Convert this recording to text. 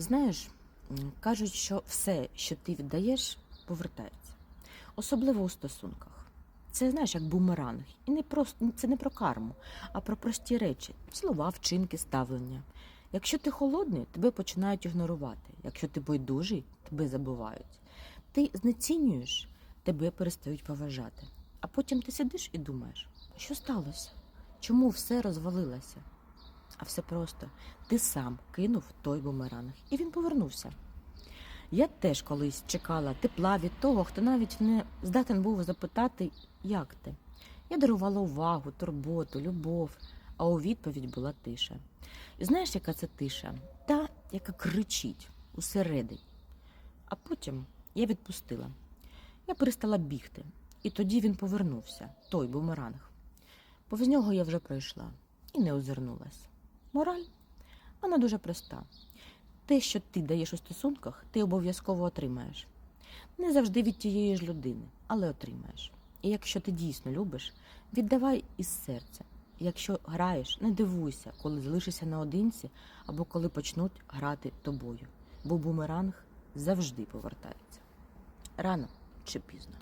Знаєш, кажуть, що все, що ти віддаєш, повертається. Особливо у стосунках. Це знаєш, як бумеранг. І не просто це не про карму, а про прості речі: слова, вчинки, ставлення. Якщо ти холодний, тебе починають ігнорувати. Якщо ти байдужий, тебе забувають. Ти знецінюєш, тебе перестають поважати. А потім ти сидиш і думаєш, що сталося? Чому все розвалилося? А все просто ти сам кинув той бумеранг, і він повернувся. Я теж колись чекала тепла від того, хто навіть не здатен був запитати, як ти. Я дарувала увагу, турботу, любов, а у відповідь була тиша. І знаєш, яка це тиша? Та, яка кричить усередині. А потім я відпустила. Я перестала бігти, і тоді він повернувся, той бумеранг. Повз нього я вже пройшла і не озирнулась. Мораль? Вона дуже проста. Те, що ти даєш у стосунках, ти обов'язково отримаєш. Не завжди від тієї ж людини, але отримаєш. І якщо ти дійсно любиш, віддавай із серця. Якщо граєш, не дивуйся, коли залишишся наодинці або коли почнуть грати тобою, бо бумеранг завжди повертається. Рано чи пізно.